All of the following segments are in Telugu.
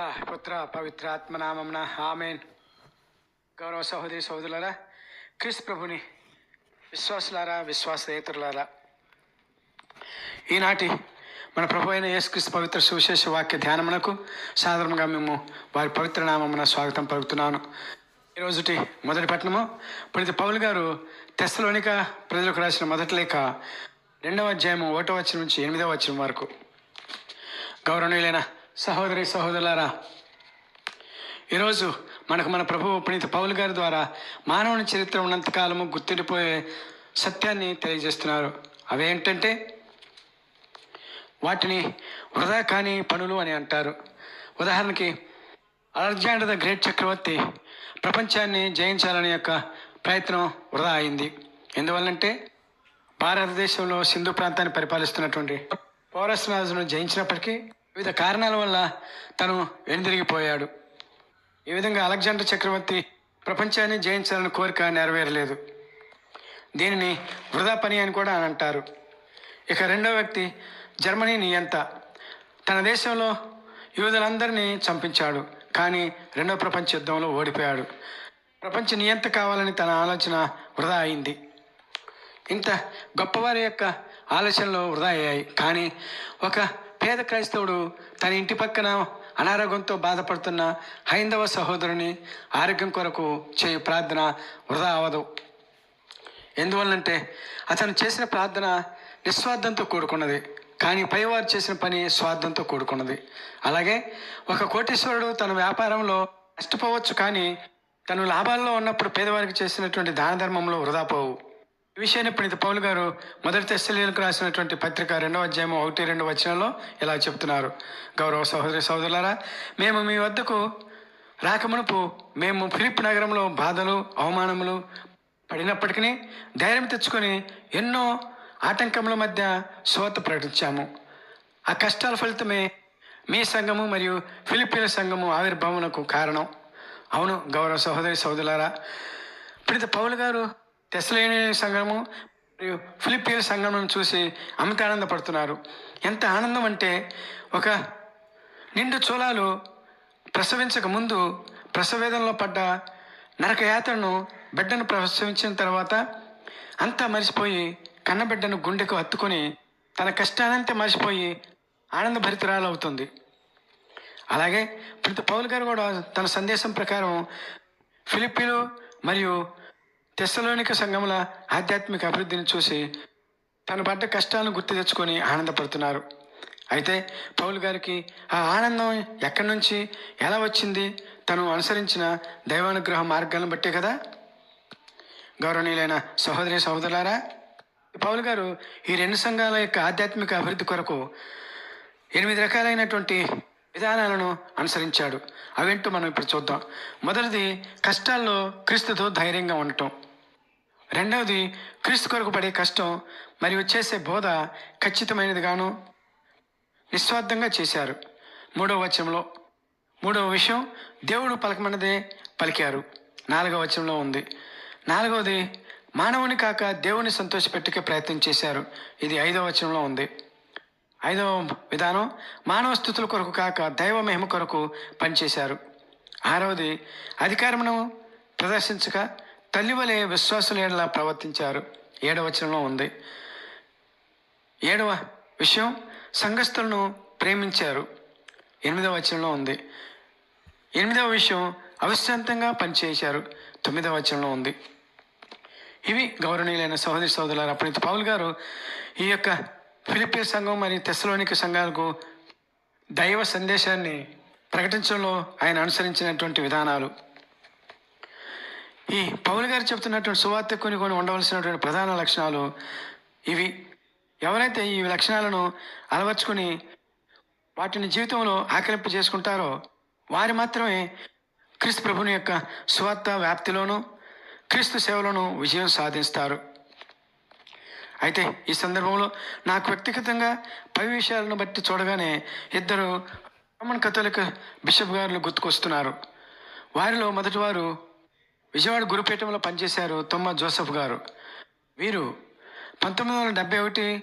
పుత్ర పవిత్ర ఆత్మనామం ఆమెన్. గౌరవ సహోదరి సహోదరులారా క్రిస్ ప్రభుని విశ్వాసులారా విశ్వాసేతరులారా ఈనాటి మన ప్రభు అయిన యేసుక్రీస్తు పవిత్ర సువిశేష వాక్య ధ్యానమునకు సాధారణంగా మేము వారి పవిత్ర నామమున స్వాగతం పలుకుతున్నాను. ఈరోజుటి మొదటి పట్టణము ప్రతి పౌలు గారు తెస్సలోనిక ప్రజలకు రాసిన మొదటి లేఖ రెండవ అధ్యాయము ఒకటో వచ్చిన నుంచి ఎనిమిదవ వచ్చిన వరకు. గౌరవనీయులైన సహోదరి సహోదరులారా ఈరోజు మనకు మన ప్రభు పునీత పౌలు గారి ద్వారా మానవుని చరిత్ర ఉన్నంతకాలము గుర్తుండిపోయే సత్యాన్ని తెలియజేస్తున్నారు. అవేంటంటే వాటిని వృధా కాని పనులు అని అంటారు. ఉదాహరణకి అలెగ్జాండర్ ద గ్రేట్ చక్రవర్తి ప్రపంచాన్ని జయించాలనే యొక్క ప్రయత్నం వృధా అయింది. ఎందువల్లంటే భారతదేశంలో సింధు ప్రాంతాన్ని పరిపాలిస్తున్నటువంటి పౌరస్ రాజును జయించినప్పటికీ వివిధ కారణాల వల్ల తను వెనుదిరిగిపోయాడు. ఈ విధంగా అలెగ్జాండర్ చక్రవర్తి ప్రపంచాన్ని జయించాలని కోరిక నెరవేరలేదు. దీనిని వృధా పని అని కూడా అని అంటారు. ఇక రెండో వ్యక్తి జర్మనీ నియంత. తన దేశంలో యూదులందరినీ చంపించాడు కానీ రెండో ప్రపంచ యుద్ధంలో ఓడిపోయాడు. ప్రపంచ నియంత కావాలని తన ఆలోచన వృధా అయింది. ఇంత గొప్పవారి యొక్క ఆలోచనలు వృధా అయ్యాయి కానీ ఒక పేద క్రైస్తవుడు తన ఇంటి పక్కన అనారోగ్యంతో బాధపడుతున్న హైందవ సహోదరుని ఆరోగ్యం కొరకు చేయు ప్రార్థన వృధా అవ్వదు ఎందువల్లంటే అతను చేసిన ప్రార్థన నిస్వార్థంతో కూడుకున్నది కానీ పైవారు చేసిన పని స్వార్థంతో కూడుకున్నది. అలాగే ఒక కోటీశ్వరుడు తన వ్యాపారంలో నష్టపోవచ్చు కానీ తను లాభాల్లో ఉన్నప్పుడు పేదవారికి చేసినటువంటి దాన ధర్మంలో వృధా పోవు. ఈ విషయాన్ని ప్రణిత పౌలు గారు మొదటి తెస్తలీలకు రాసినటువంటి పత్రిక రెండవ అధ్యాయం ఒకటి రెండు వచనంలో ఇలా చెప్తున్నారు. గౌరవ సహోదరి సహోదరులారా మేము మీ వద్దకు రాకమునుపు మేము ఫిలిప్ నగరంలో బాధలు అవమానములు పడినప్పటికీ ధైర్యం తెచ్చుకొని ఎన్నో ఆటంకముల మధ్య సోత ప్రకటించాము. ఆ కష్టాల ఫలితమే మీ సంఘము మరియు ఫిలిప్పీల సంఘము ఆవిర్భావనకు కారణం. అవును గౌరవ సహోదరి సహోదరులారా ఇప్పుడు పౌలు గారు తెసలేని సంఘము మరియు ఫిలిప్పీల సంఘమును చూసి అమిత ఆనందపడుతున్నారు. ఎంత ఆనందం అంటే ఒక నిండు చూలాలు ప్రసవించక ముందు ప్రసవేదంలో పడ్డ నరకయాత్రను బిడ్డను ప్రసవించిన తర్వాత అంతా మరిచిపోయి కన్నబిడ్డను గుండెకు హత్తుకొని తన కష్టానంతా మర్చిపోయి ఆనందభరితురాలవుతుంది. అలాగే ప్రతి పౌల్ గారు కూడా తన సందేశం ప్రకారం ఫిలిప్పీలు మరియు తెస్సలోనిక సంఘముల ఆధ్యాత్మిక అభివృద్ధిని చూసి తను పడ్డ కష్టాలను గుర్తు తెచ్చుకొని ఆనందపడుతున్నారు. అయితే పౌలు గారికి ఆ ఆనందం ఎక్కడి నుంచి ఎలా వచ్చింది? తను అనుసరించిన దైవానుగ్రహ మార్గాలను బట్టే కదా? గౌరవనీయులైన సహోదరి సహోదరులారా పౌలు గారు ఈ రెండు సంఘాల యొక్క ఆధ్యాత్మిక అభివృద్ధి కొరకు ఎనిమిది రకాలైనటువంటి విధానాలను అనుసరించాడు. అవేంటో మనం ఇప్పుడు చూద్దాం. మొదటిది కష్టాల్లో క్రీస్తుతో ధైర్యంగా ఉండటం. రెండవది క్రీస్తు కొరకు పడే కష్టం మరియు చేసే బోధ ఖచ్చితమైనదిగాను నిస్వార్థంగా చేశారు. మూడవ వచనంలో మూడవ విషయం దేవుడు పలకమన్నదే పలికారు. నాలుగవ వచనంలో ఉంది. నాలుగవది మానవుని కాక దేవుని సంతోషపెట్టుకే ప్రయత్నం చేశారు. ఇది ఐదవ వచనంలో ఉంది. ఐదవ విధానం మానవ స్థుతుల కొరకు కాక దైవ మహిమ కొరకు పనిచేశారు. ఆరవది అధికారమును ప్రదర్శించక తల్లి వలె విశ్వాసులేలా ప్రవర్తించారు. ఏడవ వచనంలో ఉంది. ఏడవ విషయం సంఘస్థులను ప్రేమించారు. ఎనిమిదవ వచనంలో ఉంది. ఎనిమిదవ విషయం అవిశ్రాంతంగా పనిచేశారు. తొమ్మిదవ వచనంలో ఉంది. ఇవి గౌరవనీయులైన సహోదరి సోదరులారు అప్పుడు పౌల్ గారు ఈ యొక్క ఫిలిపియన్ సంఘం మరియు తెస్సలోనిక సంఘాలకు దైవ సందేశాన్ని ప్రకటించడంలో ఆయన అనుసరించినటువంటి విధానాలు. ఈ పౌల్ గారు చెప్తున్నటువంటి సువార్త కొన్ని కొన్ని ఉండవలసినటువంటి ప్రధాన లక్షణాలు ఇవి. ఎవరైతే ఈ లక్షణాలను అలవర్చుకుని వాటిని జీవితంలో ఆకలింపు చేసుకుంటారో వారు మాత్రమే క్రీస్తు ప్రభుని యొక్క సువార్త వ్యాప్తిలోనూ క్రీస్తు సేవలను విజయం సాధిస్తారు. అయితే ఈ సందర్భంలో నాకు వ్యక్తిగతంగా పై విషయాలను బట్టి చూడగానే ఇద్దరు రోమన్ కథలిక బిషప్ గారులు గుర్తుకొస్తున్నారు. వారిలో మొదటివారు విజయవాడ గురుపీఠంలో పనిచేశారు తొమ్మ జోసఫ్ గారు. వీరు పంతొమ్మిది వందల డెబ్బై ఒకటి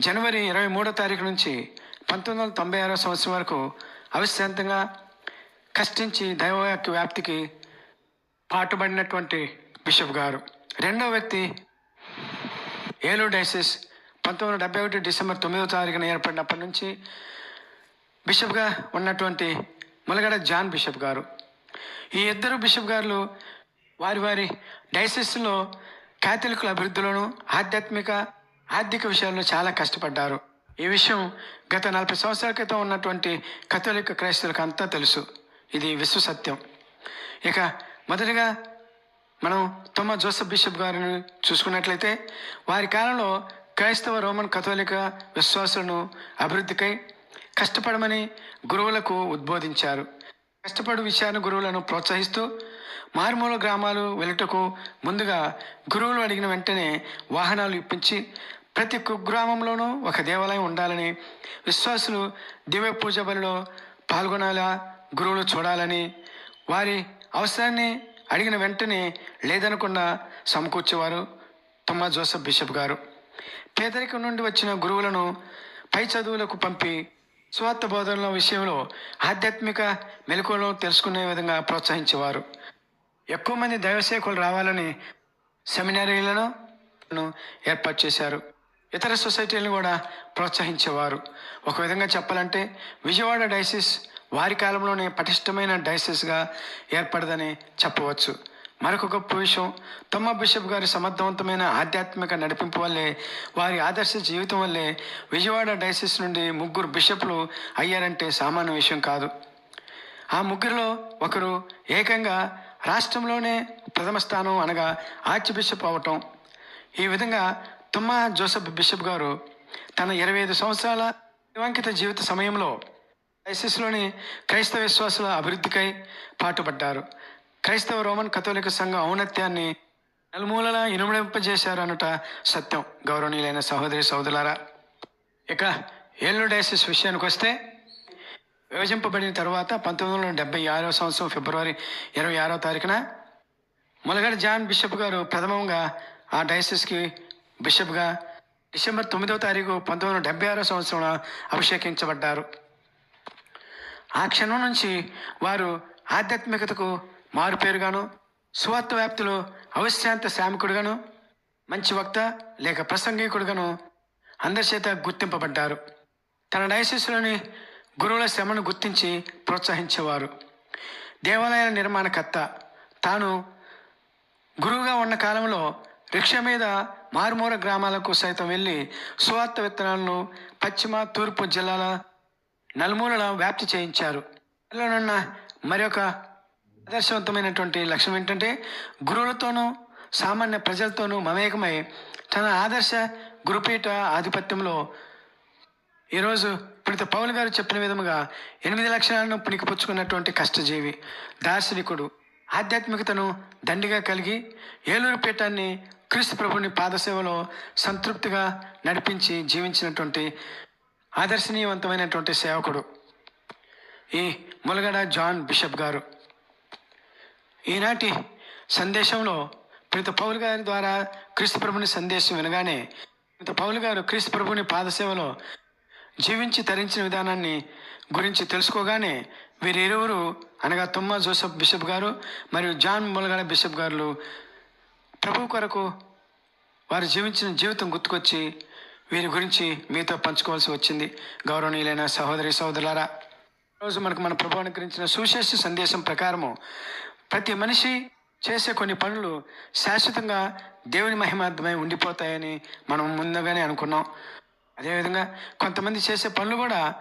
జనవరి ఇరవై మూడో తారీఖు నుంచి పంతొమ్మిది వందల తొంభై ఆరో సంవత్సరం వరకు అవిశ్రాంతంగా కష్టించి దైవ వ్యాప్తికి పాటుపడినటువంటి బిషప్ గారు. రెండో వ్యక్తి ఏలూరు డైసిస్ పంతొమ్మిది వందల డెబ్బై ఒకటి డిసెంబర్ తొమ్మిదవ తారీఖున ఏర్పడినప్పటి నుంచి బిషప్గా ఉన్నటువంటి ములగడ జాన్ బిషప్ గారు. ఈ ఇద్దరు బిషప్ గారు వారి వారి డైసిస్లో కాథలికుల అభివృద్ధిలోను ఆధ్యాత్మిక ఆర్థిక విషయాల్లో చాలా కష్టపడ్డారు. ఈ విషయం గత నలభై సంవత్సరాల క్రితం ఉన్నటువంటి కథోలిక క్రైస్తవులకు అంతా తెలుసు. ఇది విశ్వసత్యం. ఇక మొదటిగా మనం తొమ్మ జోసఫ్ బిషప్ గారిని చూసుకున్నట్లయితే వారి కాలంలో క్రైస్తవ రోమన్ కథోలిక విశ్వాసులను అభివృద్ధికై కష్టపడమని గురువులకు ఉద్బోధించారు. కష్టపడు విషయాన్ని గురువులను ప్రోత్సహిస్తూ మారుమూల గ్రామాలు వెళ్ళుటకు ముందుగా గురువులు అడిగిన వెంటనే వాహనాలు ఇప్పించి ప్రతి కుగ్రామంలోనూ ఒక దేవాలయం ఉండాలని విశ్వాసులు దివ్య పూజ బలిలో పాల్గొనాలా గురువులు చూడాలని వారి అవసరాన్ని అడిగిన వెంటనే లేదనకుండా సమకూర్చేవారు తమ్మా జోసఫ్ బిషప్ గారు. పేదరికం నుండి వచ్చిన గురువులను పై చదువులకు పంపి స్వార్థ బోధనల విషయంలో ఆధ్యాత్మిక మెలకువలను తెలుసుకునే విధంగా ప్రోత్సహించేవారు. ఎక్కువ మంది దైవసేకులు రావాలని సెమినారీలను ఏర్పాటు చేశారు. ఇతర సొసైటీలను కూడా ప్రోత్సహించేవారు. ఒక విధంగా చెప్పాలంటే విజయవాడ డైసిస్ వారి కాలంలోనే పటిష్టమైన డైసిస్గా ఏర్పడదని చెప్పవచ్చు. మరొక గొప్ప విషయం తొమ్మ బిషప్ గారి సమర్థవంతమైన ఆధ్యాత్మిక నడిపింపు వల్లే వారి ఆదర్శ జీవితం వల్లే విజయవాడ డైసిస్ నుండి ముగ్గురు బిషప్లు అయ్యారంటే సామాన్య విషయం కాదు. ఆ ముగ్గురిలో ఒకరు ఏకంగా రాష్ట్రంలోనే ప్రథమ స్థానం అనగా ఆర్చ్ బిషప్ అవటం. ఈ విధంగా తుమ్మా జోసఫ్ బిషప్ గారు తన ఇరవై ఐదు సంవత్సరాల వివాంకిత జీవిత సమయంలో ఐసిస్లోని క్రైస్తవ విశ్వాసుల అభివృద్ధికై పాటుపడ్డారు. క్రైస్తవ రోమన్ కథోలిక సంఘం ఔన్నత్యాన్ని నలుమూలలా ఇనుమడింపజేశారనుట సత్యం. గౌరవనీయులైన సహోదరి సహోదరులారా ఇక ఏళ్ళు డైసిస్ విషయానికి వస్తే విభజింపబడిన తర్వాత పంతొమ్మిది వందల డెబ్బై ఆరో సంవత్సరం ఫిబ్రవరి ఇరవై ఆరో తారీఖున ములగడ జాన్ బిషప్ గారు ప్రథమంగా ఆ డైసిస్కి బిషప్గా డిసెంబర్ తొమ్మిదవ తారీఖు పంతొమ్మిది వందల డెబ్బై ఆరో సంవత్సరంలో అభిషేకించబడ్డారు. ఆ క్షణం నుంచి వారు ఆధ్యాత్మికతకు మారుపేరుగాను సువార్త వ్యాప్తిలో అవిశ్రాంత శ్రామికుడుగాను మంచి వక్త లేక ప్రసంగికుడుగాను అందరి చేత గుర్తింపబడ్డారు. తన డయసిస్లోని గురువుల శ్రమను గుర్తించి ప్రోత్సహించేవారు. దేవాలయాల నిర్మాణకర్త తాను గురువుగా ఉన్న కాలంలో రిక్షా మీద మారుమూల గ్రామాలకు సైతం వెళ్ళి సువార్త విత్తనాలను పశ్చిమ తూర్పు జిల్లాల నలుమూలల వ్యాప్తి చేయించారు. అందులోనున్న మరొక ఆదర్శవంతమైనటువంటి లక్ష్యం ఏంటంటే గురువులతోనూ సామాన్య ప్రజలతోనూ మమేకమై తన ఆదర్శ గురుపీఠ ఆధిపత్యంలో ఈరోజు పుణిత పౌల్ గారు చెప్పిన విధముగా ఎనిమిది లక్షణాలను పుణికిపుచ్చుకున్నటువంటి కష్టజీవి దార్శనికుడు ఆధ్యాత్మికతను దండిగా కలిగి ఏలూరు పీఠాన్ని క్రీస్తు ప్రభుని పాదసేవలో సంతృప్తిగా నడిపించి జీవించినటువంటి ఆదర్శనీయవంతమైనటువంటి సేవకుడు ఈ ములగడ జాన్ బిషప్ గారు. ఈనాటి సందేశంలో ప్రీత పౌలు గారి ద్వారా క్రీస్తు ప్రభుని సందేశం వినగానే ప్రతి పౌలు గారు క్రీస్తు ప్రభుని పాదసేవలో జీవించి తరించిన విధానాన్ని గురించి తెలుసుకోగానే వీరిరువురు అనగా తుమ్మ జోసఫ్ బిషప్ గారు మరియు జాన్ ములగడ బిషప్ గారు ప్రభు కొరకు వారు జీవించిన జీవితం గుర్తుకొచ్చి వీరి గురించి మీతో పంచుకోవాల్సి వచ్చింది. గౌరవనీయులైన సహోదరి సహోదరులారా రోజు మనకు మన ప్రభు అనుగ్రహించిన సుశేష సందేశం ప్రకారము ప్రతి మనిషి చేసే కొన్ని పనులు శాశ్వతంగా దేవుని మహిమార్థమై ఉండిపోతాయని మనం ముందుగానే అనుకున్నాం. అదేవిధంగా కొంతమంది చేసే పనులు కూడా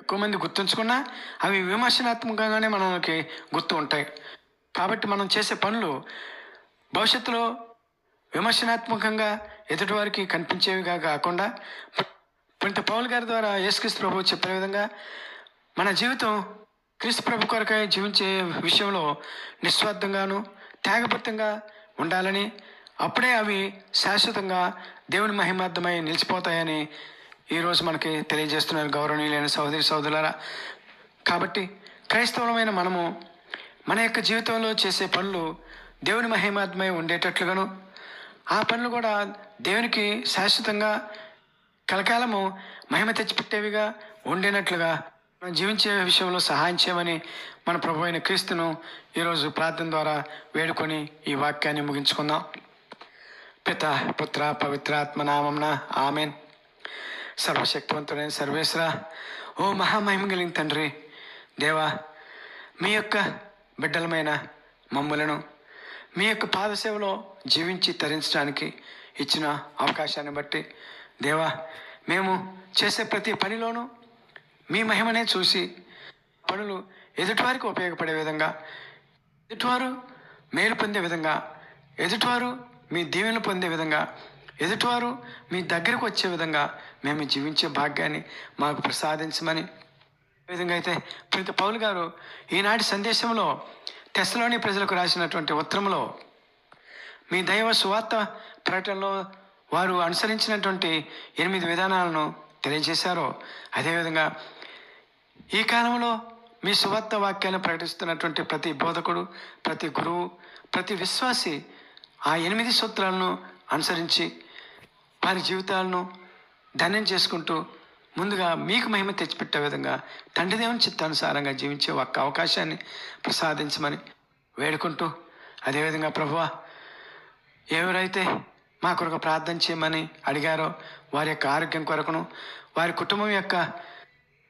ఎక్కువ మంది గుర్తుంచుకున్నా అవి విమర్శనాత్మకంగానే మనకి గుర్తు ఉంటాయి. కాబట్టి మనం చేసే పనులు భవిష్యత్తులో విమర్శనాత్మకంగా ఎదుటివారికి కనిపించేవిగా కాకుండా పంత పౌల్ గారి ద్వారా యేసుక్రీస్తు ప్రభు చెప్పిన విధంగా మన జీవితం క్రీస్తు ప్రభు కొరకై జీవించే విషయంలో నిస్వార్థంగాను త్యాగబద్ధంగా ఉండాలని అప్పుడే అవి శాశ్వతంగా దేవుని మహిమార్థమై నిలిచిపోతాయని ఈరోజు మనకి తెలియజేస్తున్నారు గౌరవనీయులైన సహోదరి సహోదరులారా. కాబట్టి క్రైస్తవులమైన మనము మన యొక్క జీవితంలో చేసే పనులు దేవుని మహిమాత్మై ఉండేటట్లుగాను ఆ పనులు కూడా దేవునికి శాశ్వతంగా కలకాలము మహిమ తెచ్చిపెట్టేవిగా ఉండేనట్లుగా మనం జీవించే విషయంలో సహాయం చేయమని మన ప్రభు అయిన క్రీస్తును ఈరోజు ప్రార్థన ద్వారా వేడుకొని ఈ వాక్యాన్ని ముగించుకుందాం. పిత పుత్ర పవిత్రాత్మ నామంన ఆమెన్. సర్వశక్తివంతుడైన సర్వేశ్వర ఓ మహామహిమ కలిగిన తండ్రి దేవా మీ యొక్క బిడ్డలమైన మమ్ములను మీ యొక్క పాదసేవలో జీవించి తరించడానికి ఇచ్చిన అవకాశాన్ని బట్టి దేవా మేము చేసే ప్రతి పనిలోనూ మీ మహిమనే చూసి పనులు ఎదుటివారికి ఉపయోగపడే విధంగా ఎదుటివారు మేలు పొందే విధంగా ఎదుటివారు మీ దీవెనలు పొందే విధంగా ఎదుటివారు మీ దగ్గరకు వచ్చే విధంగా మేము జీవించే భాగ్యాన్ని మాకు ప్రసాదించమని విధంగా అయితే ప్రతి పౌలు గారు ఈనాటి సందేశంలో టెస్లోని ప్రజలకు రాసినటువంటి ఉత్తరంలో మీ దైవ సువార్త ప్రకటనలో వారు అనుసరించినటువంటి ఎనిమిది విధానాలను తెలియజేశారో అదేవిధంగా ఈ కాలంలో మీ సువార్త వాక్యాలను ప్రకటిస్తున్నటువంటి ప్రతి బోధకుడు ప్రతి గురువు ప్రతి విశ్వాసి ఆ ఎనిమిది సూత్రాలను అనుసరించి వారి జీవితాలను ధన్యం చేసుకుంటూ ముందుగా మీకు మహిమ తెచ్చిపెట్టే విధంగా తండ్రి దేవుని చిత్తానుసారంగా జీవించే ఒక్క అవకాశాన్ని ప్రసాదించమని వేడుకుంటూ అదేవిధంగా ప్రభువా ఎవరైతే మా కొరకు ప్రార్థన చేయమని అడిగారో వారి యొక్క ఆరోగ్యం కొరకును వారి కుటుంబం యొక్క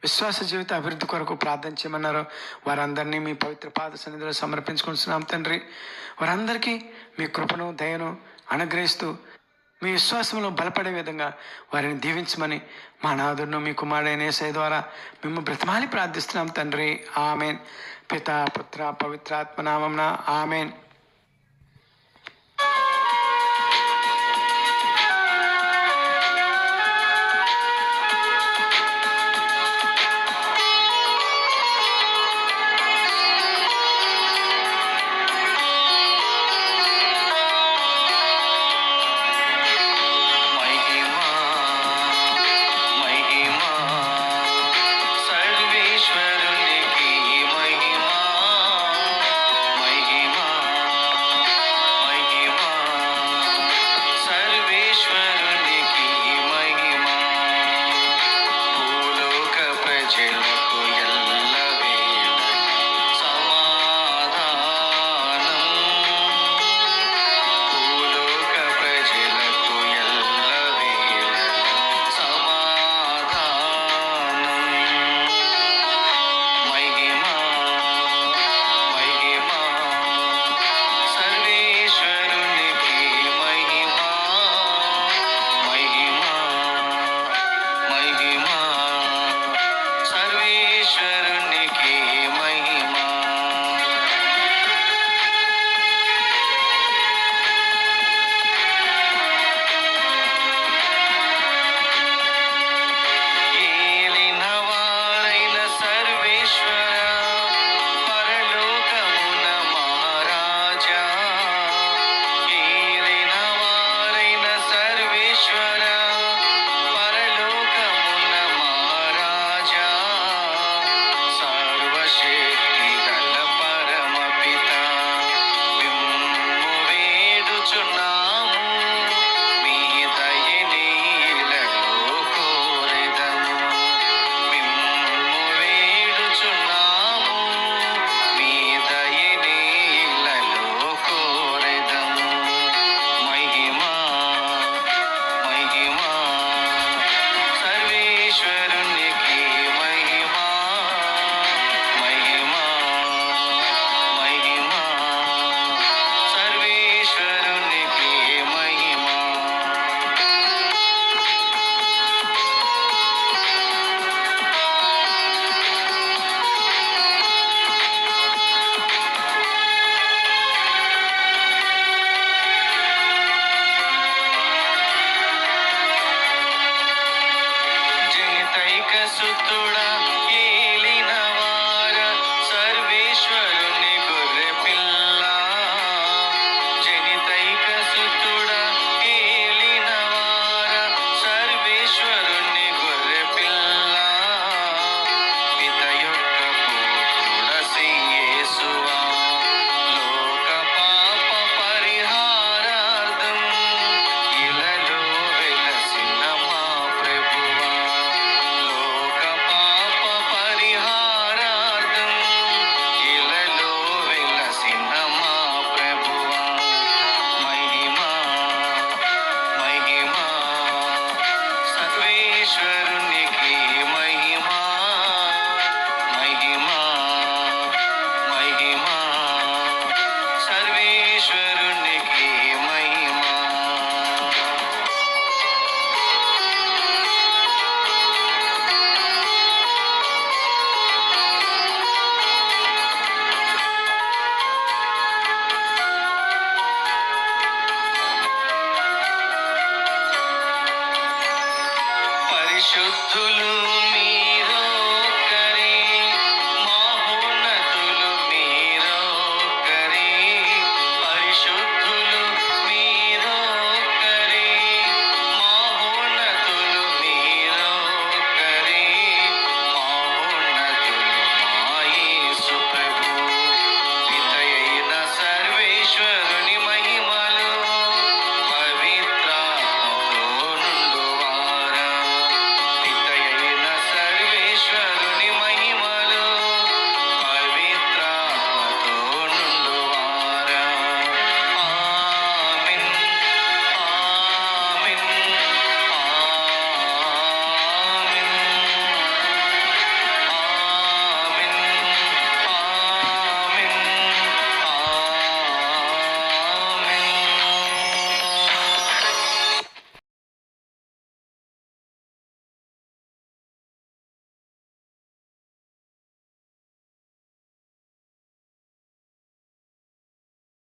విశ్వాస జీవిత అభివృద్ధి కొరకు ప్రార్థన చేయమన్నారో వారందరినీ మీ పవిత్ర పాద సన్నిధిలో సమర్పించుకుంటున్నాం తండ్రి. వారందరికీ మీ కృపను దయను అనుగ్రహిస్తూ మీ విశ్వాసంలో బలపడే విధంగా వారిని దీవించమని మా నాదును మీ కుమారుడైన ఏసై ద్వారా మేము బ్రతమాలి ప్రార్థిస్తున్నాం తండ్రి. ఆమెన్. పిత పుత్ర పవిత్రాత్మనామం ఆమెన్.